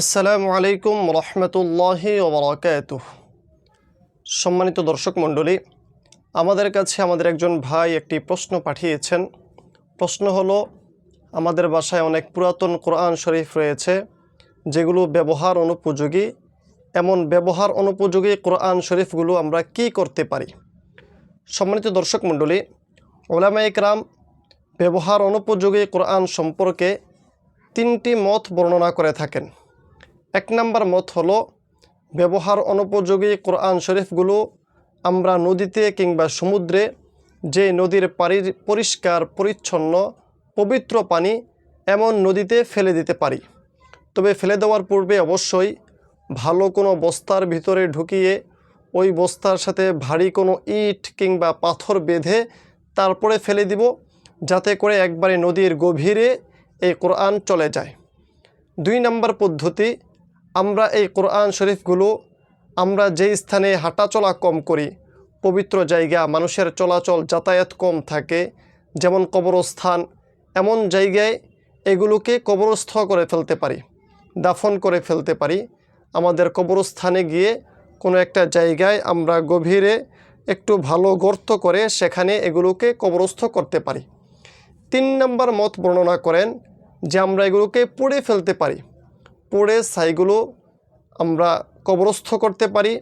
আসসালামু আলাইকুম রহমতুল্লাহি ওবরাকাত সম্মানিত দর্শক মণ্ডলী, আমাদের কাছে আমাদের একজন ভাই একটি প্রশ্ন পাঠিয়েছেন। প্রশ্ন হলো, আমাদের বাসায় অনেক পুরাতন কোরআন শরীফ রয়েছে, যেগুলো ব্যবহার অনুপযোগী। এমন ব্যবহার অনুপযোগী কোরআন শরীফগুলো আমরা কি করতে পারি? সম্মানিত দর্শক মণ্ডলী, ওলামা ইকরাম ব্যবহার অনুপযোগী কোরআন সম্পর্কে তিনটি মত বর্ণনা করে থাকেন। এক নম্বর মত হলো, ব্যবহার অনুপযোগী কোরআন শরীফগুলো আমরা নদীতে কিংবা সমুদ্রে, যে নদীর পানির পরিষ্কার, পরিচ্ছন্ন, পবিত্র পানি এমন নদীতে ফেলে দিতে পারি। তবে ফেলে দেওয়ার পূর্বে অবশ্যই ভালো কোনো বস্তার ভিতরে ঢুকিয়ে ওই বস্তার সাথে ভারী কোনো ইট কিংবা পাথর বেঁধে তারপরে ফেলে দিব, যাতে করে একবারে নদীর গভীরে এই কোরআন চলে যায়। দুই নম্বর পদ্ধতি আমরা এই কোরআন শরীফগুলো আমরা যেই স্থানে হাঁটাচলা কম করি, পবিত্র জায়গা, মানুষের চলাচল যাতায়াত কম থাকে, যেমন কবরস্থান, এমন জায়গায় এগুলোকে কবরস্থ করে ফেলতে পারি, দাফন করে ফেলতে পারি। আমাদের কবরস্থানে গিয়ে কোনো একটা জায়গায় আমরা গভীরে একটু ভালো গর্ত করে সেখানে এগুলোকে কবরস্থ করতে পারি। তিন নম্বর মত বর্ণনা করেন যে আমরা এগুলোকে পুড়ে ফেলতে পারি। পুড়ে ছাইগুলো আমরা কবরস্থ করতে পারি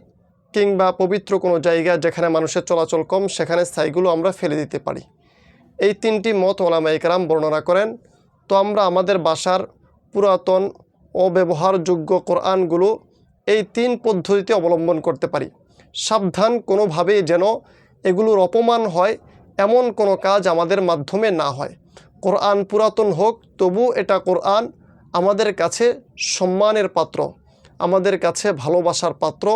কিংবা পবিত্র কোনো জায়গা যেখানে মানুষের চলাচল কম, সেখানে ছাইগুলো আমরা ফেলে দিতে পারি। এই তিনটি মত ওলামা ইকরাম বর্ণনা করেন। তো আমরা আমাদের বাসার পুরাতন অব্যবহারযোগ্য কোরআনগুলো এই তিন পদ্ধতিতে অবলম্বন করতে পারি। সাবধান কোনোভাবেই যেন এগুলোর অপমান হয়, এমন কোনো কাজ আমাদের মাধ্যমে না হয়। কোরআন পুরাতন হোক তবু এটা কোরআন আমাদের কাছে সম্মানের পাত্র, আমাদের কাছে ভালোবাসার পাত্র।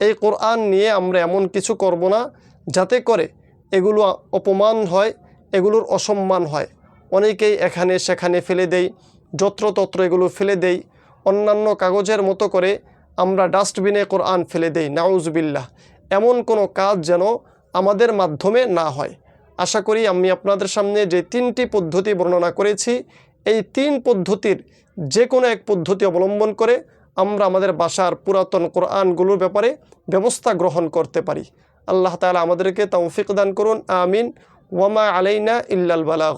এই কোরআন নিয়ে আমরা এমন কিছু করব না যাতে করে এগুলো অপমান হয়, এগুলোর অসম্মান হয়। অনেকেই এখানে সেখানে ফেলে দেই, যত্রতত্র এগুলো ফেলে দেই। অন্যান্য কাগজের মতো করে আমরা ডাস্টবিনে কোরআন ফেলে দেই, নাউজবিল্লাহ। এমন কোনো কাজ যেন আমাদের মাধ্যমে না হয়। আশা করি আমি আপনাদের সামনে যে তিনটি পদ্ধতি বর্ণনা করেছি, এই তিন পদ্ধতির যে কোনো এক পদ্ধতি অবলম্বন করে আমরা আমাদের বাসার পুরাতন কোরআনগুলোর ব্যাপারে ব্যবস্থা গ্রহণ করতে পারি। আল্লাহ তালা আমাদেরকে তৌফিক দান করুন, আমিন। ওয়ামা আলাইনা ইল্লাল বালাহ